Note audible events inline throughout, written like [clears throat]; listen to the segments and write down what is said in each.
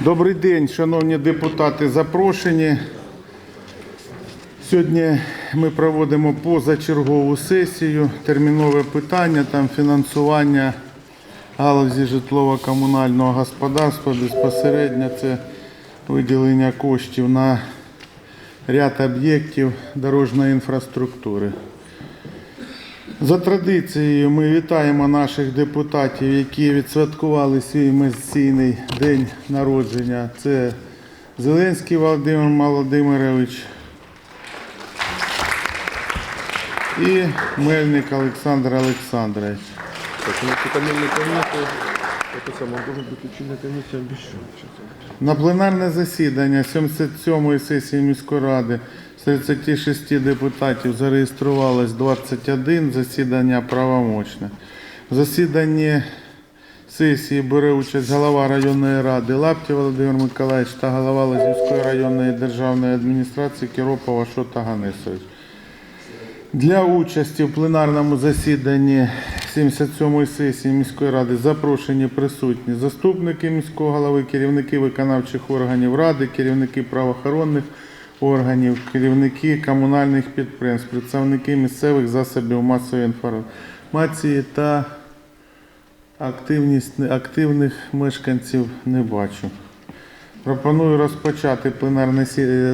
Добрий день, шановні депутати, запрошені. Сьогодні ми проводимо позачергову сесію, термінове питання, там фінансування галузі житлово-комунального господарства безпосередньо це виділення коштів на ряд об'єктів дорожньої інфраструктури. За традицією ми вітаємо наших депутатів, які відсвяткували свій месійний день народження. Це Зеленський Володимир Володимирович і Мельник Олександр Олександрович. Так, у нас тут мельника нету. Это самое, должен быть лечебная комиссия обещал. Сейчас. На пленарне засідання 77-ї сесії міської ради 36 депутатів зареєструвалось 21, засідання правомочне. В засіданні сесії бере участь голова районної ради Лапті Володимир Миколаївич та голова Лазівської районної державної адміністрації Кіропова Шота Ганисович. Для участі в пленарному засіданні 77-ї сесії міської ради запрошені присутні заступники міського голови, керівники виконавчих органів ради, керівники правоохоронних органів, керівники комунальних підприємств, представники місцевих засобів масової інформації та активність активних мешканців не бачу. Пропоную розпочати пленарне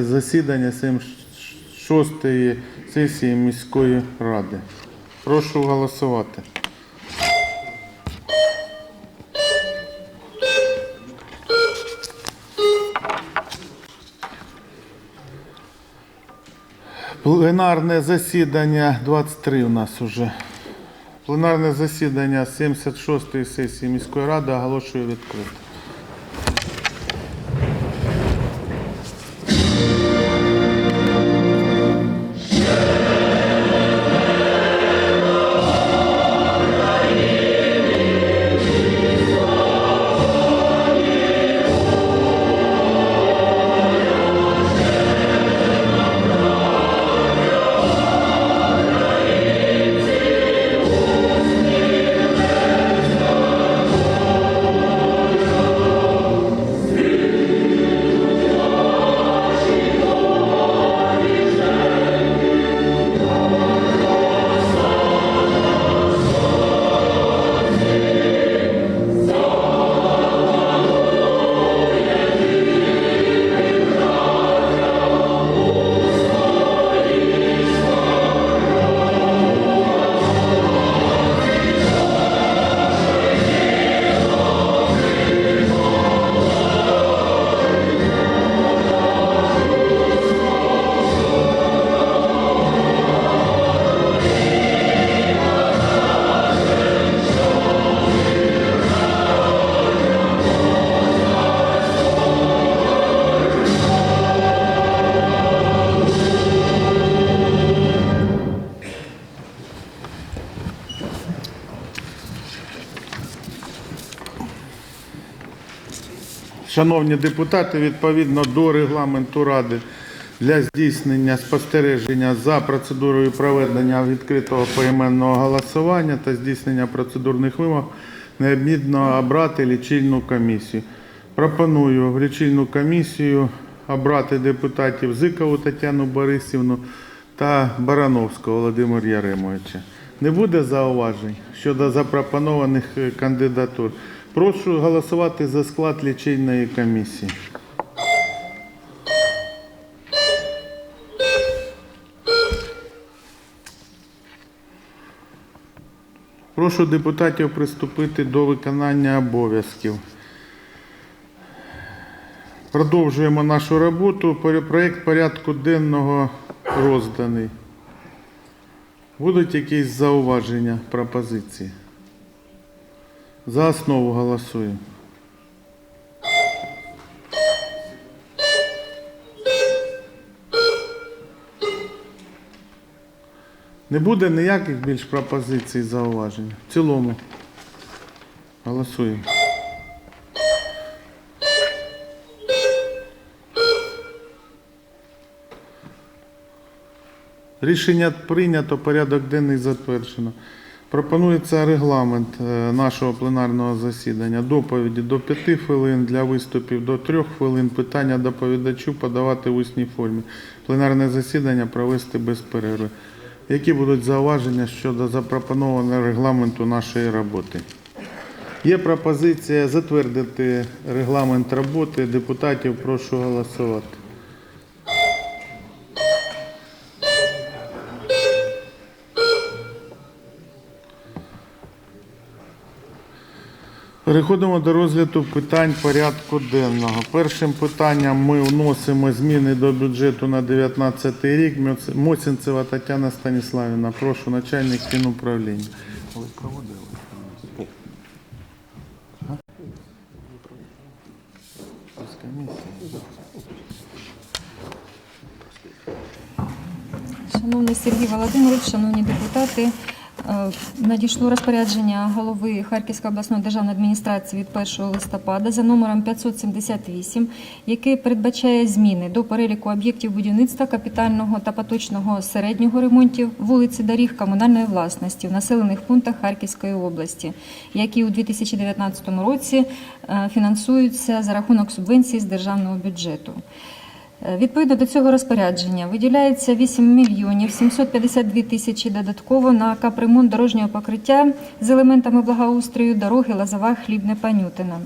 засідання 76-ї сесії міської ради. Прошу голосувати. Пленарне засідання 23 у нас уже. Пленарне засідання 76-ї сесії міської ради оголошую відкритим. Шановні депутати, відповідно до регламенту Ради для здійснення спостереження за процедурою проведення відкритого поіменного голосування та здійснення процедурних вимог необхідно обрати лічильну комісію. Пропоную в лічильну комісію обрати депутатів Зикову Тетяну Борисівну та Барановського Володимира Яремовича. Не буде зауважень щодо запропонованих кандидатур. Прошу голосувати за склад лічильної комісії. Прошу депутатів приступити до виконання обов'язків. Продовжуємо нашу роботу. Проект порядку денного розданий. Будуть якісь зауваження, пропозиції? За основу голосуємо. Не буде ніяких більш пропозицій зауважень. В цілому. Голосуємо. Рішення прийнято, порядок денний затверджено. Пропонується регламент е, нашого пленарного засідання. Доповіді до 5 хвилин, для виступів до 3 хвилин, питання доповідачу подавати в усній формі. Пленарне засідання провести без перерви. Які будуть зауваження щодо запропонованого регламенту нашої роботи? Є пропозиція затвердити регламент роботи депутатів. Прошу голосувати. Переходимо до розгляду питань порядку денного. Першим питанням ми вносимо зміни до бюджету на 2019 рік. Моцінцева Тетяна Станіславівна, прошу, начальник фінуправління. Ви. Шановний Сергій Володимирович, шановні депутати, надійшло розпорядження голови Харківської обласної державної адміністрації від 1 листопада за номером 578, яке передбачає зміни до переліку об'єктів будівництва капітального та поточного середнього ремонтів вулиці доріг комунальної власності в населених пунктах Харківської області, які у 2019 році е, фінансуються за рахунок субвенції з державного бюджету. Е, Відповідно до цього розпорядження виділяється 8 мільйонів 752 тисячі додатково на капремонт дорожнього покриття з елементами благоустрою дороги Лозова Хлібне Панютина.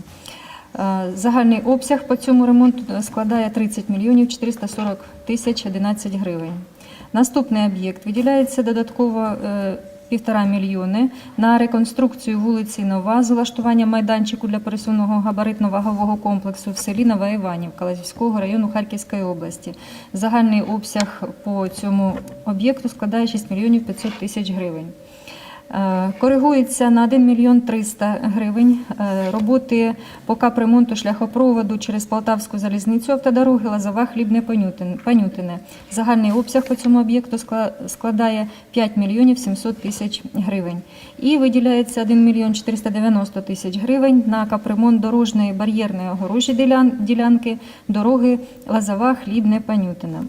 Е, Загальний обсяг по цьому ремонту складає 30 мільйонів 440 тисяч 11 гривень. Наступний об'єкт виділяється додатково е, півтора мільйони на реконструкцію вулиці Нова з влаштування майданчику для пересувного габаритно-вагового комплексу в селі Нова Іванівка Лазівського району Харківської області. Загальний обсяг по цьому об'єкту складає 6 мільйонів 500 тисяч гривень. Е, Коригується на 1 мільйон 300 гривень е, роботи по капремонту шляхопроводу через Полтавську залізницю автодороги Лозова Хлібне Панютине. Загальний обсяг по цьому об'єкту скла- складає 5 мільйонів 700 тисяч гривень. І виділяється 1 мільйон 490 тисяч гривень на капремонт дорожньої бар'єрної огорожі ділянки дороги Лозова Хлібне Панютине.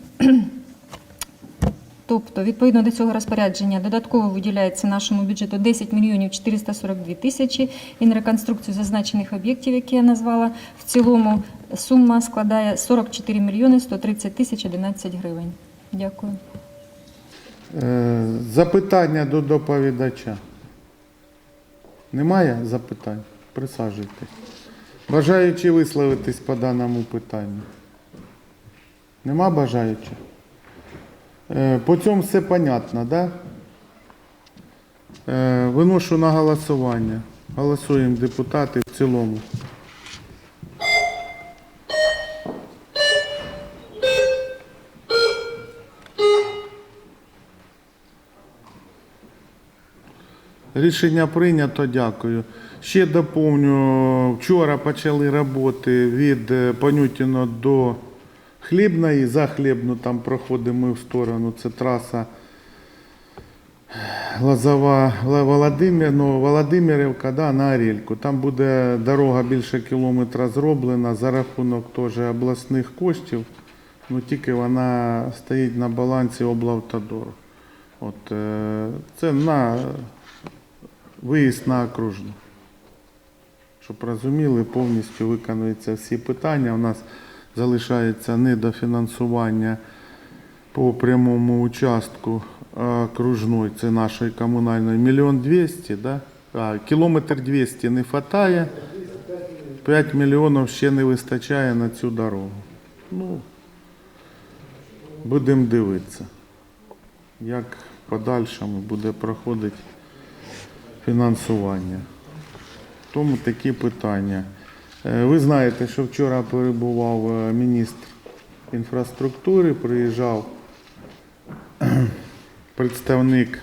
Тобто, відповідно до цього розпорядження, додатково виділяється нашому бюджету 10 мільйонів 442 тисячі і на реконструкцію зазначених об'єктів, які я назвала. В цілому сума складає 44 мільйони 130 тисяч 11 гривень. Дякую. Е, Запитання до доповідача. Немає запитань? Присаджуйтесь. Бажаючи висловитись по даному питанню? Нема бажаючих? Е, По цьому все понятно, да? Е, Виношу на голосування. Голосуємо депутати в цілому. Рішення прийнято, дякую. Ще доповню, вчора почали роботи від е, Панютіно до Хлібної, за Хлібну там проходимо в сторону, це траса Лозова, Володимир, ну, Володимирівка, да, на Арельку. Там буде дорога більше кілометра зроблена за рахунок теж обласних коштів, ну тільки вона стоїть на балансі облавтодору. От, е, це на виїзд на окружну. Щоб розуміли, повністю виконуються всі питання. У нас залишається недофінансування по прямому участку окружної, це нашої комунальної, мільйон двісті, да? кілометр 200 не вистачає, 5 мільйонів ще не вистачає на цю дорогу. Ну, будемо дивитися, як подальшому буде проходити фінансування. Тому такі питання. Е, Ви знаєте, що вчора перебував е, міністр інфраструктури, приїжджав [clears throat] представник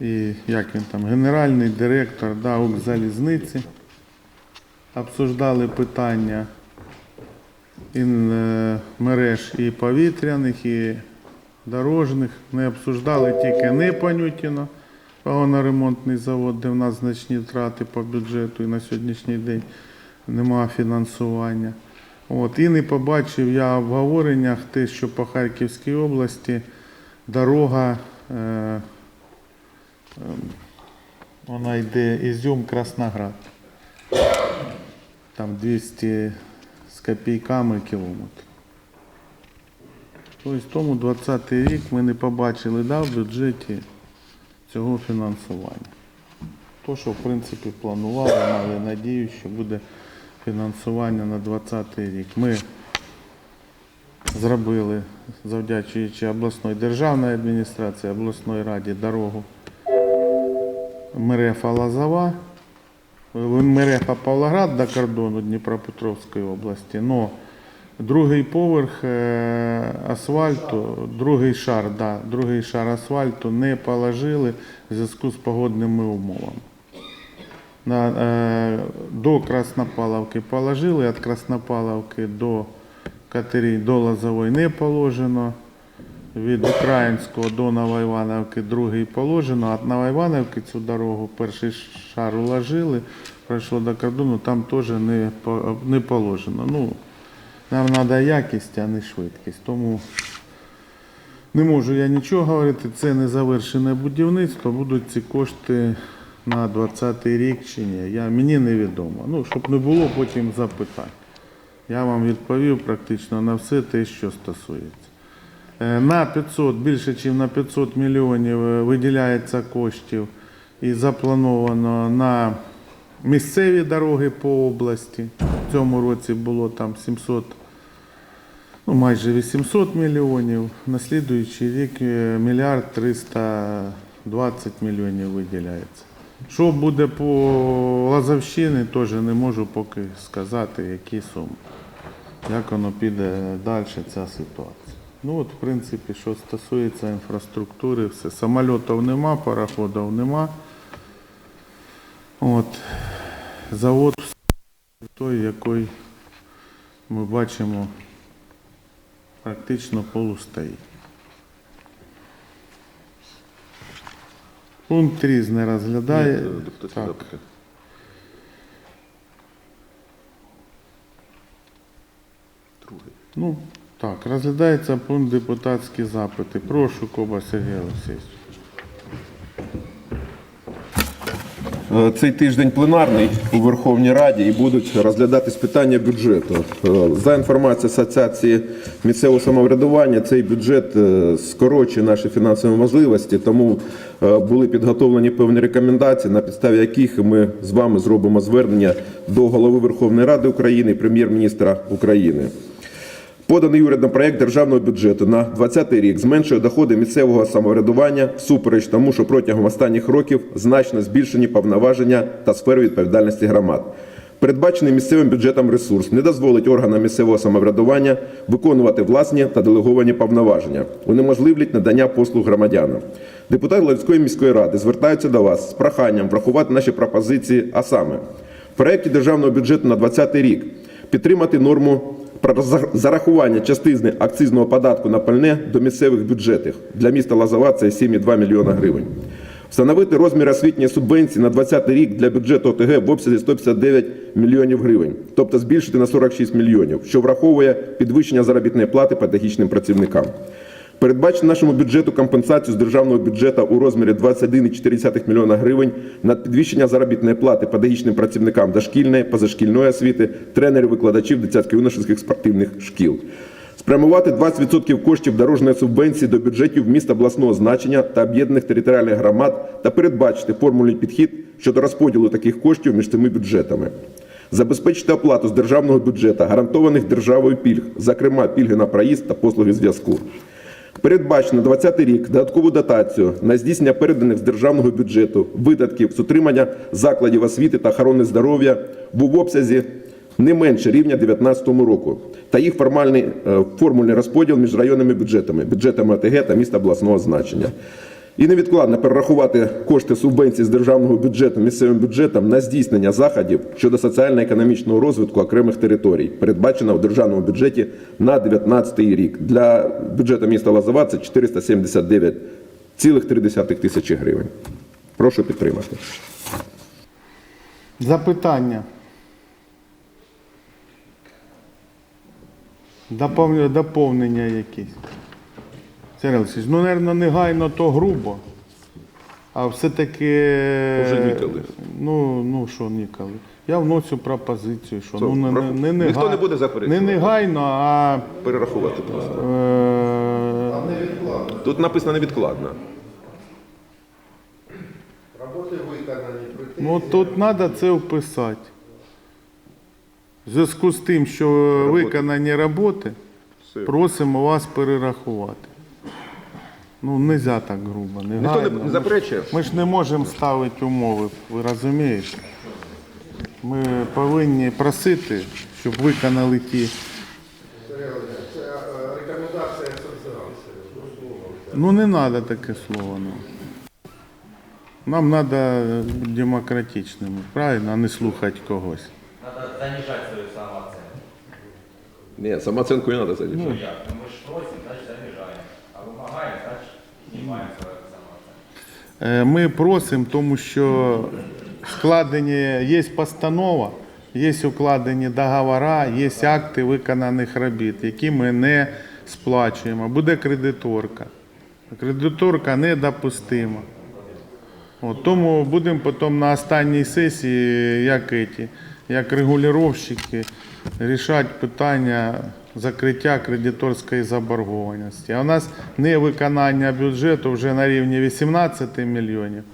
і як він там, генеральний директор да, Укрзалізниці. Обсуждали питання е, мереж і повітряних, і дорожніх. Не обсуждали тільки не Панютіно, вагоноремонтний завод, де в нас значні втрати по бюджету і на сьогоднішній день немає фінансування. От, і не побачив я в обговореннях те, що по Харківській області дорога е, е, Вона йде Ізюм Красноград. Там 200 з копійками кілометр. Тобто тому 20 рік ми не побачили да, в бюджеті цього фінансування. То, що в принципі планували, мали надію, що буде фінансування на 20 рік. Ми зробили, завдячуючи обласної державної адміністрації, обласної раді дорогу Мерефа Лазова, Мерефа Павлоград до кордону Дніпропетровської області. Но другий поверх е, асфальту, другий шар, да, другий шар асфальту не положили в зв'язку з погодними умовами. На, е, до Краснопаловки положили, від Краснопаловки до Катері, до Лозової не положено. Від Українського до Новоівановки другий положено, від Новоівановки цю дорогу перший шар уложили, пройшло до кордону, там теж не, не положено. Ну, нам треба якість, а не швидкість. Тому не можу я нічого говорити, це не завершене будівництво, будуть ці кошти на 20 рік чи ні. Я, мені невідомо. Ну, щоб не було потім запитань. Я вам відповів практично на все те, що стосується. Е, На 500, більше ніж на 500 мільйонів е, виділяється коштів і заплановано на місцеві дороги по області. В цьому році було там 700, ну майже 800 мільйонів. На слідуючий рік е, мільярд 320 мільйонів виділяється. Що буде по Лазовщині, теж не можу поки сказати, які суми. Як воно піде далі, ця ситуація. Ну от, в принципі, що стосується інфраструктури, все. Самольотів нема, пароходів нема. От. Завод той, який ми бачимо, практично полустоїть. Пункт різне розглядає. Ні, депутатські Так. запити. Другий. Ну, так, розглядається пункт депутатські запити. Прошу, Коба Сергій Олексійович. Цей тиждень пленарний у Верховній Раді і будуть розглядатись питання бюджету. Е, За інформацією Асоціації місцевого самоврядування, цей бюджет е, скорочує наші фінансові можливості, тому е, були підготовлені певні рекомендації, на підставі яких ми з вами зробимо звернення до голови Верховної Ради України прем'єр-міністра України. Поданий урядом проект державного бюджету на 2020 рік зменшує доходи місцевого самоврядування всупереч тому, що протягом останніх років значно збільшені повноваження та сфери відповідальності громад. Передбачений місцевим бюджетом ресурс не дозволить органам місцевого самоврядування виконувати власні та делеговані повноваження, унеможливлять надання послуг громадянам. Депутати Львівської міської ради звертаються до вас з проханням врахувати наші пропозиції, а саме в проєкті державного бюджету на 2020 рік підтримати норму про зарахування частини акцизного податку на пальне до місцевих бюджетів для міста Лазова це 7,2 мільйона гривень. Встановити розмір освітньої субвенції на 2020 рік для бюджету ОТГ в обсязі 159 мільйонів гривень, тобто збільшити на 46 мільйонів, що враховує підвищення заробітної плати педагогічним працівникам. Передбачено нашому бюджету компенсацію з державного бюджету у розмірі 21,4 млн гривень на підвищення заробітної плати педагогічним працівникам дошкільної, позашкільної освіти, тренерів, викладачів дитячо-юношеських спортивних шкіл. Спрямувати 20% коштів дорожньої субвенції до бюджетів міст обласного значення та об'єднаних територіальних громад та передбачити формульний підхід щодо розподілу таких коштів між цими бюджетами. Забезпечити оплату з державного бюджету гарантованих державою пільг, зокрема пільги на проїзд та послуги зв'язку. Передбачено 20 рік додаткову дотацію на здійснення переданих з державного бюджету видатків з утримання закладів освіти та охорони здоров'я в обсязі не менше рівня 2019 року та їх формальний е, формульний розподіл між районними бюджетами, бюджетами ОТГ та міста обласного значення. І невідкладно перерахувати кошти субвенцій з державного бюджету місцевим бюджетам на здійснення заходів щодо соціально-економічного розвитку окремих територій, передбаченого в державному бюджеті на 2019 рік. Для бюджету міста Лозова це 479,3 тисячі гривень. Прошу підтримати. Запитання. Доповнення якісь. Сергій Олексійович, ну, мабуть, негайно то грубо. А все-таки. Вже ніколи. Ну, ну що ніколи. Я вносю пропозицію, що Що, ну, не, не, не, ніхто нега- не буде заперечувати? Не негайно, а. Перерахувати просто. Е, Тут написано невідкладно. Роботи виконані, ну тут треба це вписати. В зв'язку з тим, що виконані роботи, Все. просимо вас перерахувати. Ну, не можна так грубо. Ніхто негайно. не, не заперечує. Ми ж не можемо ставити умови, ви розумієте? Ми повинні просити, щоб виконали ті. Ну не треба таке слово. Ну. Нам треба бути демократичними, правильно, а не слухати когось. Надо занижать свою самооценку. Ні, самооценку не треба занижати. Ну як? Ну мы же просим, значит занижаем. А вымогаем, значит снимаем свою самооценку. Е, Ми просимо, тому що складені є постанова, є укладені договори, є акти виконаних робіт, які ми не сплачуємо. Буде кредиторка. Кредиторка недопустима. От, тому будемо потім на останній сесії, як, еті, як регулювальщики, рішати питання закриття кредиторської заборгованості. А у нас невиконання бюджету вже на рівні 18 мільйонів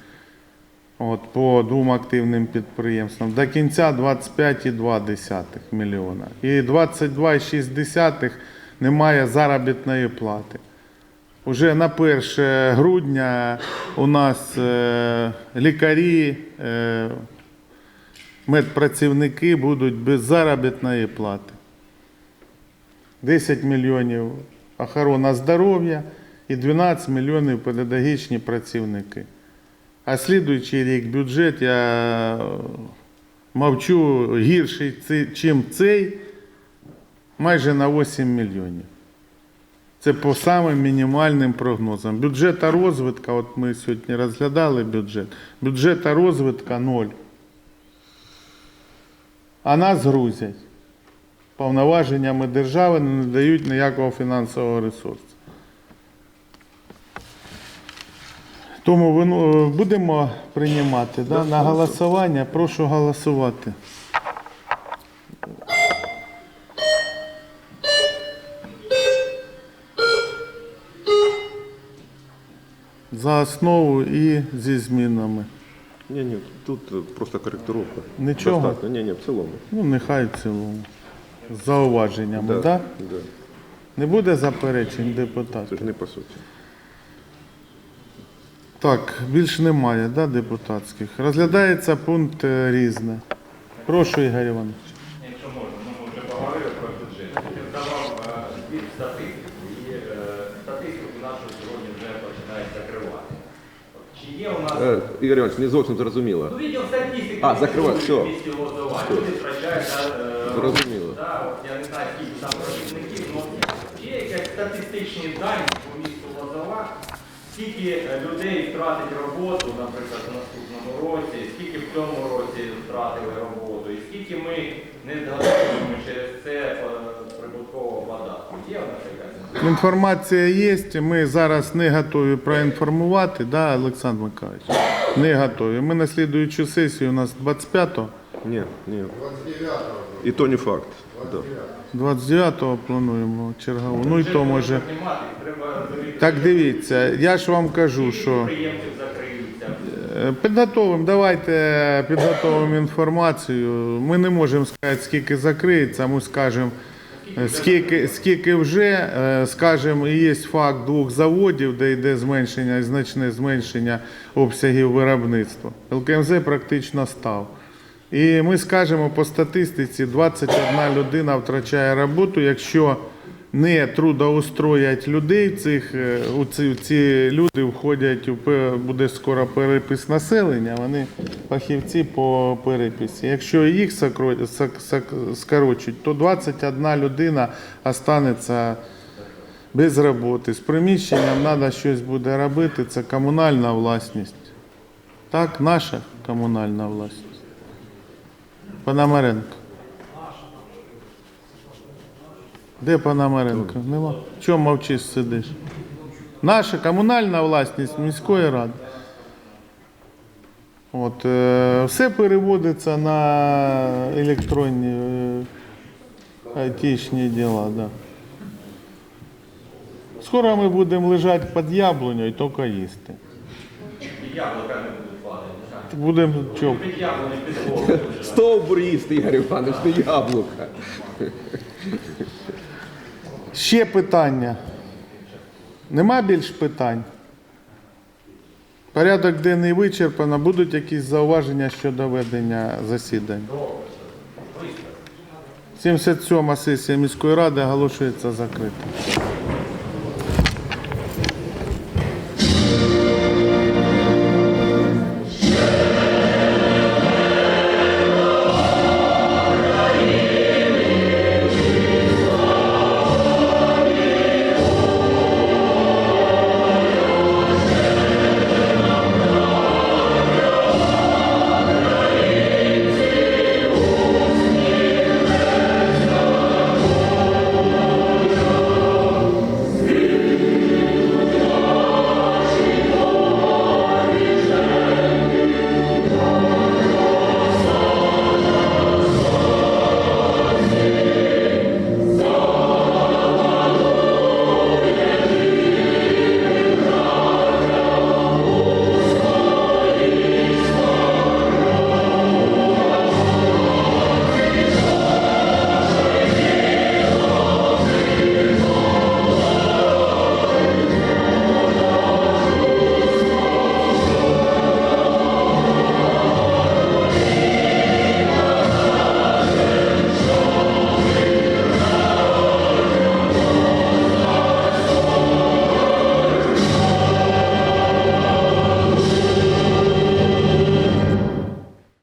от, по двом активним підприємствам. До кінця 25,2 мільйона. І 22,6 немає заробітної плати. Уже на 1 грудня у нас е, лікарі, е, медпрацівники будуть без заробітної плати. 10 мільйонів охорона здоров'я і 12 мільйонів педагогічні працівники. А слідуючий рік бюджет, я е, мовчу, гірший, ніж цей, майже на 8 мільйонів. Це по самим мінімальним прогнозам. Бюджета розвитка, от ми сьогодні розглядали бюджет, бюджета розвитка ноль. А нас грузять. Повноваженнями держави не дають ніякого фінансового ресурсу. Тому будемо приймати да, на голосування. Прошу голосувати. За основу і зі змінами. Ні, ні, тут просто коректировка. Нічого? Достатньо. Ні, ні, в цілому. Ну, нехай в цілому. З зауваженнями, так? Да. Да. Не буде заперечень депутатів? Це ж не по суті. Так, більш немає, да, депутатських. Розглядається пункт е, різне. Прошу, Ігор Іванович. Якщо можна, ми вже поговорили про бюджет. Я здавав е, статистику і е, статистику нашу сьогодні вже починають закривати. Чи є у нас Е, Ігор Іванович, не зовсім зрозуміло. Ну, відділ статистики. А, закривай, все. Люди втрачають е, Зрозуміло. Да, от я не знаю, скільки там працівників, але є якісь статистичні дані по місту Лозова, скільки е, людей втратить роботу, наприклад, у наступному році, скільки в цьому році втратили роботу, і скільки ми не згадуємо через це е, прибуткового податку. Є якась інформація? Інформація є. Ми зараз не готові проінформувати, да, Олександр Миколаївич? Не готові. Ми на слідуючу сесію у нас 25-го, Ні, ні. 29-го. І то не факт. Да. 29-го плануємо чергову. Ну і то може. Так дивіться, я ж вам кажу, що. Е, Підготовимо, давайте підготовимо інформацію. Ми не можемо сказати, скільки закриється, ми скажемо, е, скільки, скільки вже, е, і є факт двох заводів, де йде зменшення, значне зменшення обсягів виробництва. ЛКМЗ практично став. І ми скажемо по статистиці, 21 людина втрачає роботу, якщо не трудоустроять людей, цих, е, у ці, ці люди входять, у буде скоро перепис населення, вони фахівці по переписі. Якщо їх скорочуть, то 21 людина останеться без роботи. З приміщенням треба щось буде робити, це комунальна власність. Так, наша комунальна власність. Пономаренко. Де Пономаренко? Нема. Чому мовчиш сидиш? Наша комунальна власність міської ради. От, е, все переводиться на електронні е, айтішні діла. Да. Скоро ми будемо лежати під яблунею і тільки їсти. Яблука не будуть падати. на жаль. Будемо під. Стовбур їсти, Ігор Іванович, не яблука. Ще питання. Нема більш питань? Порядок денний вичерпано. Будуть якісь зауваження щодо ведення засідань? 77 сесія міської ради оголошується закритою.